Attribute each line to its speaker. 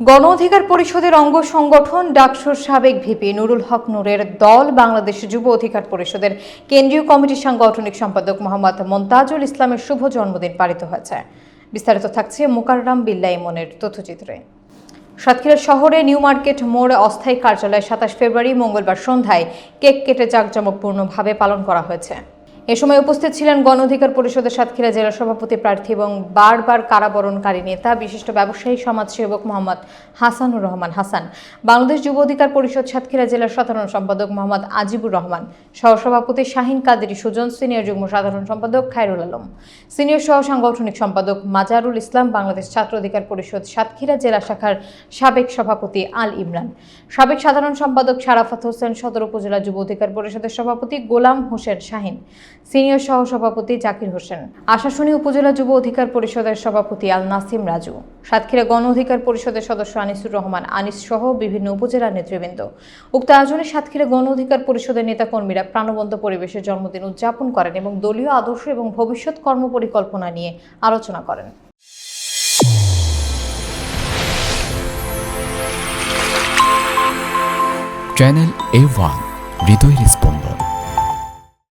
Speaker 1: গণ অধিকার পরিষদের অঙ্গ সংগঠন ডাকসুর সাবেক ভিপি নুরুল হক নূরের দল বাংলাদেশ যুব অধিকার পরিষদের কেন্দ্রীয় কমিটির সাংগঠনিক সম্পাদক মোহাম্মদ মন্তাজুল ইসলামের শুভ জন্মদিন পালিত হয়েছে। বিস্তারিত থাকছে মোকাররাম বিল্লা ইমনের তথ্যচিত্রে। সাতক্ষীরা শহরে নিউ মার্কেট মোড় অস্থায়ী কার্যালয়ে সাতাশ ফেব্রুয়ারি মঙ্গলবার সন্ধ্যায় কেক কেটে জাঁকজমকপূর্ণভাবে পালন করা হয়েছে। এ সময় উপস্থিত ছিলেন গণ অধিকার পরিষদের সাতক্ষীরা জেলা সভাপতি প্রার্থী এবং বারবার কারাবরণকারী নেতা, বিশিষ্ট ব্যবসায়ী, সমাজসেবক মোহাম্মদ হাসানুর রহমান হাসান। বাংলাদেশ যুব অধিকার পরিষদ সাতক্ষীরা জেলার সাধারণ সম্পাদক মোহাম্মদ আজিবুর রহমান। সহসভাপতি শাহিন কাদেরী সুজন, সিনিয়র যুগ্ম সাধারণ সম্পাদক খায়রুল আলম। সিনিয়র সহ সাংগঠনিক সম্পাদক মাজারুল ইসলাম, বাংলাদেশ ছাত্র অধিকার পরিষদ সাতক্ষীরা জেলা শাখার সাবেক সভাপতি আল ইমরান। সাবেক সাধারণ সম্পাদক শারাফাত হোসেন, সদর উপজেলা যুব অধিকার পরিষদের সভাপতি গোলাম হোসেন শাহিন। সিনিয়র সহ সভাপতি জাকির হোসেন, আশাশুনি উপজেলা যুব অধিকার পরিষদের সভাপতি আল নাসিম রাজু, সাতক্ষীরা গণ অধিকার পরিষদের সদস্য আনিসুর রহমান, আনিস সহ বিভিন্ন উপজেলার নেতৃবৃন্দ। উক্ত আয়োজনে সাতক্ষীরা গণ অধিকার পরিষদের নেতাকর্মীরা প্রাণবন্ত পরিবেশে জন্মদিন উদযাপন করেন এবং দলীয় আদর্শ এবং ভবিষ্যৎ কর্মপরিকল্পনা নিয়ে আলোচনা করেন।
Speaker 2: চ্যানেল এ ওয়ান হৃদয়ের স্পন্দন